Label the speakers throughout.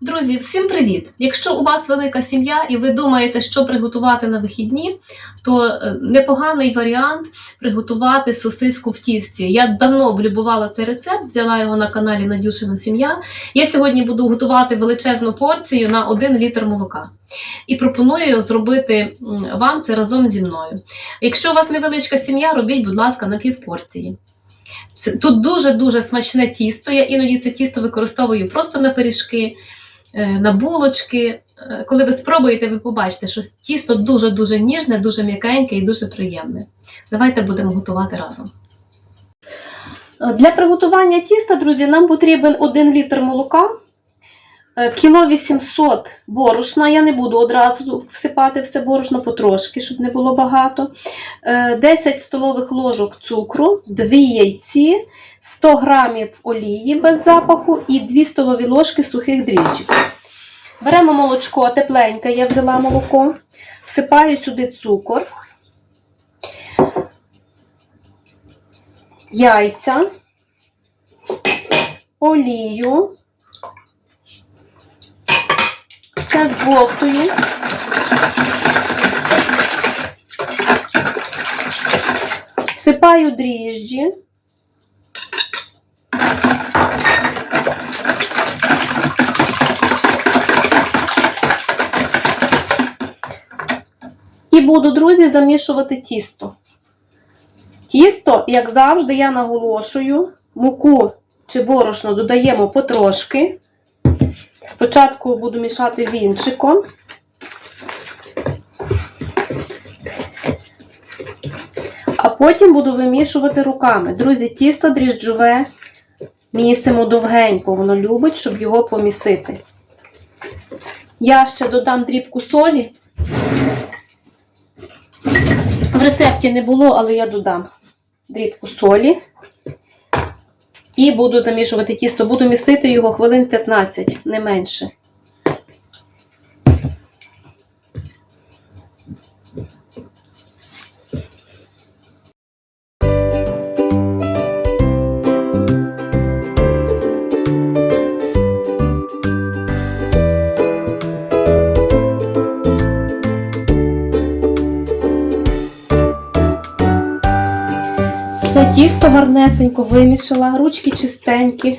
Speaker 1: Друзі, всім привіт! Якщо у вас велика сім'я і ви думаєте, що приготувати на вихідні, то е, непоганий варіант приготувати сосиску в тісті. Я давно облюбувала цей рецепт, взяла його на каналі Надюшина Сім'я. Я сьогодні буду готувати величезну порцію на 1 літр молока. І пропоную зробити вам це разом зі мною. Якщо у вас невеличка сім'я, робіть, будь ласка, на півпорції. Тут дуже-дуже смачне тісто. Я іноді це тісто використовую просто на пиріжки, на булочки. Е, Коли ви спробуєте, ви побачите, що тісто дуже-дуже ніжне, дуже м'якеньке і дуже приємне. Давайте будемо готувати разом. Е, Для приготування тіста, друзі, нам потрібен 1 літр молока, е, кіло 800 борошна. Я не буду одразу всипати все борошно потрошки, щоб не було багато. Е, 10 столових ложок цукру, 2 яйці, 100 грамів олії без запаху і 2 столові ложки сухих дріжджів. Беремо молочко тепленьке, я взяла молоко, всипаю сюди цукор, яйця, олію, все збовтую. Всипаю дріжджі. І буду, друзі, замішувати тісто. Тісто, як завжди, я наголошую, муку чи борошно додаємо потрошки. Спочатку буду мішати вінчиком. А потім буду вимішувати руками. Друзі, тісто дріжджове місимо довгенько, воно любить, щоб його помісити. Я ще додам дрібку солі. В рецепті не було, але я додам дрібку солі. І буду замішувати тісто, буду місити його хвилин 15, не менше. Тісто гарнесенько вимішала, ручки чистенькі.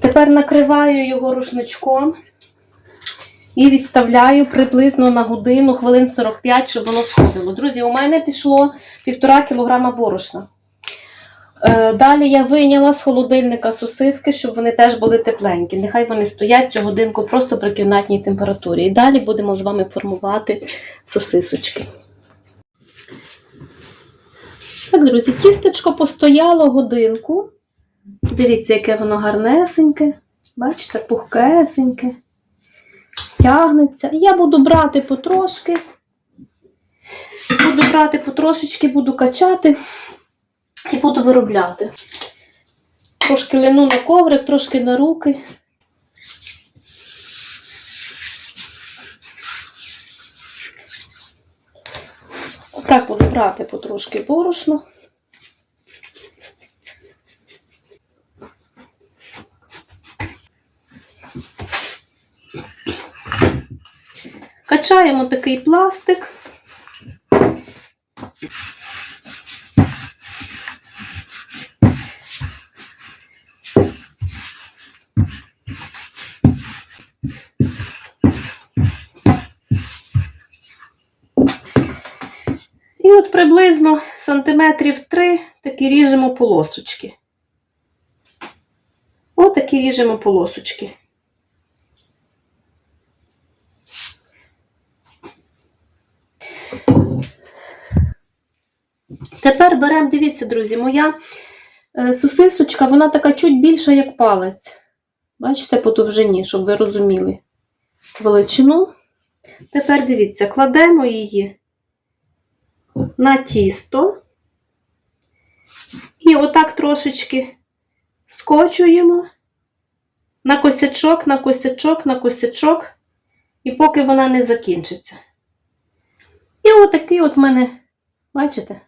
Speaker 1: Тепер накриваю його рушничком і відставляю приблизно на годину, хвилин 45, щоб воно сходило. Друзі, у мене пішло 1,5 кг борошна. Е, Далі я вийняла з холодильника сосиски, щоб вони теж були тепленькі. Нехай вони стоять цю годинку просто при кімнатній температурі. І далі будемо з вами формувати сосисочки. Так, друзі, тістечко постояло годинку. Дивіться, яке воно гарнесеньке. Бачите, пухкесеньке. Тягнеться. Я буду брати потрошки. Буду брати потрошечки, буду качати і буду виробляти. Трошки лину на коврик, трошки на руки. Так буду брати потрошки борошно. Качаємо такий пластик. Приблизно сантиметрів 3 такі ріжемо полосочки. Ось такі ріжемо полосочки. Тепер беремо, дивіться, друзі, моя е, сосисочка, вона така чуть більша, як палець. Бачите, по довжині, щоб ви розуміли величину. Тепер дивіться, кладемо її на тісто. І отак трошечки скочуємо на косячок, на косячок, на косячок, і поки вона не закінчиться. І отакий от в мене, бачите,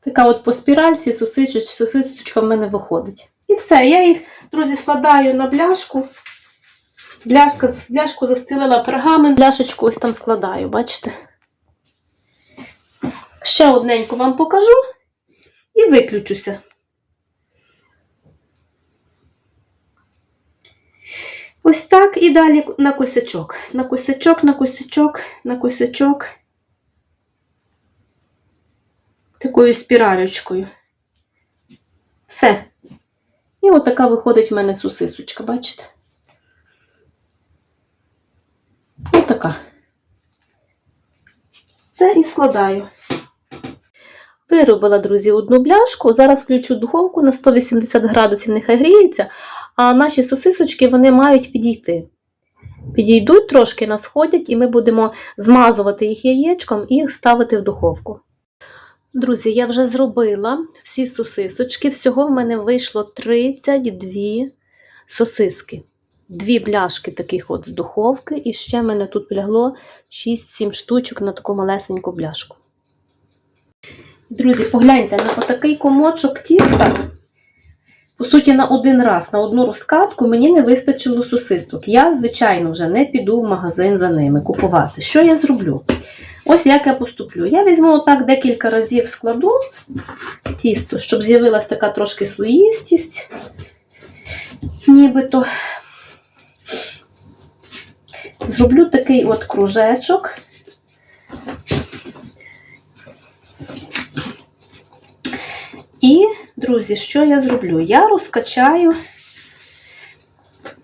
Speaker 1: така от по спіральці сосисоч, сосисочка в мене виходить. І все, я їх, друзі, складаю на бляшку Бляшка, бляшку застелила пергамент, бляшечку ось там складаю, бачите? Ще одненьку вам покажу і виключуся. Ось так і далі на косячок. На косячок, на косячок, на косячок. Такою спіралючкою. Все. І от така виходить в мене сосисочка, бачите? Ось така. Все і складаю. Виробила, друзі, одну бляшку. Зараз включу духовку на 180 градусів, нехай гріється, а наші сосисочки вони мають підійти. Підійдуть трошки, нас ходять, і ми будемо змазувати їх яєчком і їх ставити в духовку. Друзі, я вже зробила всі сосисочки. Всього в мене вийшло 32 сосиски. Дві бляшки таких от з духовки, і ще в мене тут лягло 6-7 штучок на таку малесеньку бляшку. Друзі, погляньте, на отакий комочок тіста, по суті, на один раз, на одну розкатку мені не вистачило сосисок. Я, звичайно, вже не піду в магазин за ними купувати. Що я зроблю? Ось як я поступлю. Я візьму отак декілька разів складу тісто, щоб з'явилася така трошки слоїстість, нібито. Зроблю такий от кружечок. І, друзі, що я зроблю? Я розкачаю,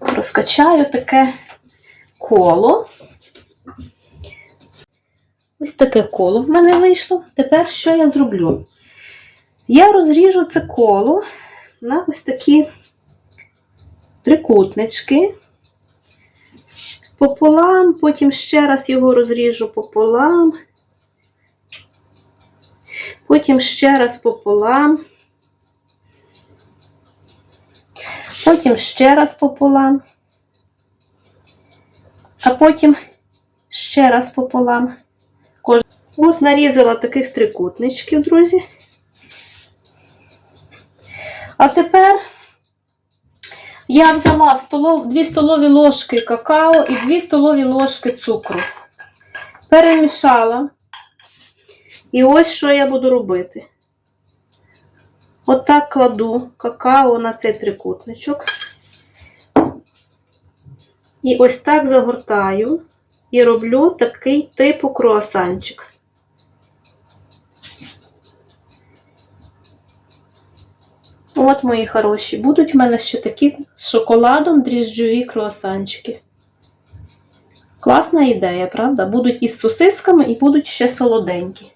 Speaker 1: розкачаю таке коло. Ось таке коло в мене вийшло. Тепер що я зроблю? Я розріжу це коло на ось такі трикутнички. Пополам, потім ще раз його розріжу пополам. Потім ще раз пополам. Потім ще раз пополам. А потім ще раз пополам. От нарізала таких трикутничків, друзі. А тепер я взяла столов, 2 столові ложки какао і 2 столові ложки цукру. Перемішала. І ось що я буду робити. Отак кладу какао на цей трикутничок. І ось так загортаю і роблю такий типу круасанчик. От, мої хороші, будуть в мене ще такі з шоколадом дріжджові круасанчики. Класна ідея, правда? Будуть із сосисками і будуть ще солоденькі.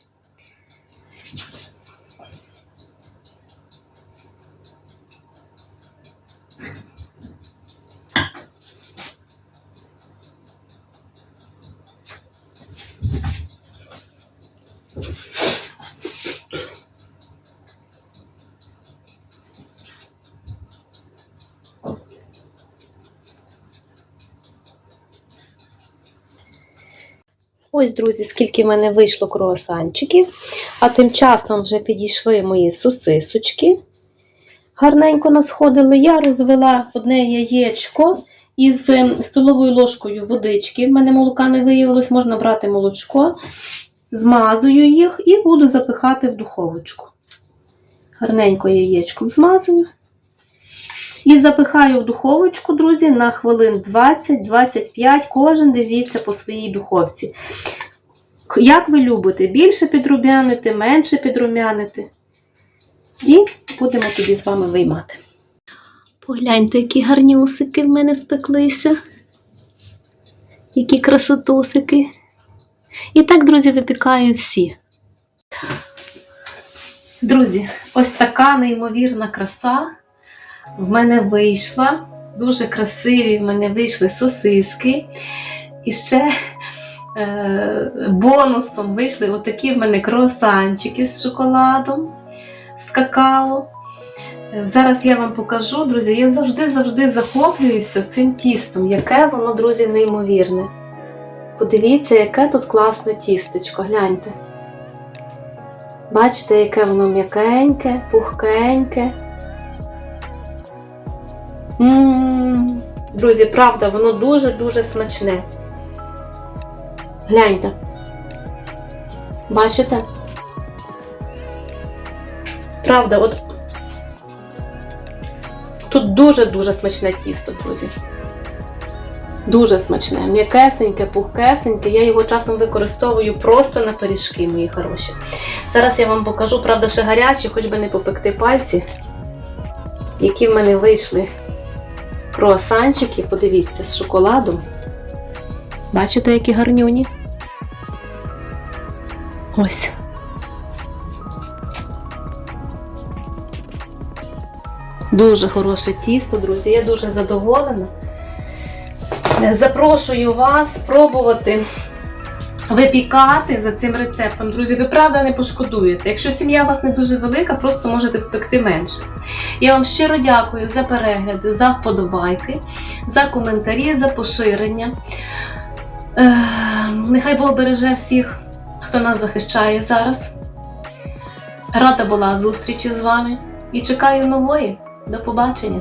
Speaker 1: Ось, друзі, скільки в мене вийшло круасанчиків. А тим часом вже підійшли мої сосисочки. Гарненько насходили. Я розвела одне яєчко із ем, столовою ложкою водички. В мене молока не виявилось, можна брати молочко. Змазую їх і буду запихати в духовочку. Гарненько яєчком змазую. І запихаю в духовочку, друзі, на хвилин 20-25. Кожен дивіться по своїй духовці. Як ви любите, більше підрумянити, менше підрумянити. І будемо тоді з вами виймати. Погляньте, які гарні усики в мене спеклися. Які красотусики. І так, друзі, випікаю всі. Друзі, ось така неймовірна краса в мене вийшла. Дуже красиві в мене вийшли сосиски. І ще е, бонусом вийшли отакі в мене круасанчики з шоколадом, з какао. Зараз я вам покажу, друзі, я завжди-завжди захоплююся цим тістом, яке воно, друзі, неймовірне. Подивіться, яке тут класне тістечко, гляньте. Бачите, яке воно м'якеньке, пухкеньке. М, Друзі, правда, воно дуже-дуже смачне. Гляньте. Бачите? Правда, от тут дуже-дуже смачне тісто, друзі. Дуже смачне, м'якесеньке, пухкесеньке. Я його часом використовую просто на пиріжки, мої хороші. Зараз я вам покажу, правда, ще гарячі, хоч би не попекти пальці, які в мене вийшли круасанчики, подивіться, з шоколадом. Бачите, які гарнюні? Ось. Дуже хороше тісто, друзі. Я дуже задоволена. Запрошую вас спробувати випікати за цим рецептом. Друзі, ви правда не пошкодуєте. Якщо сім'я у вас не дуже велика, просто можете спекти менше. Я вам щиро дякую за перегляди, за вподобайки, за коментарі, за поширення. Е, нехай Бог береже всіх, хто нас захищає зараз. Рада була зустрічі з вами і чекаю нової. До побачення!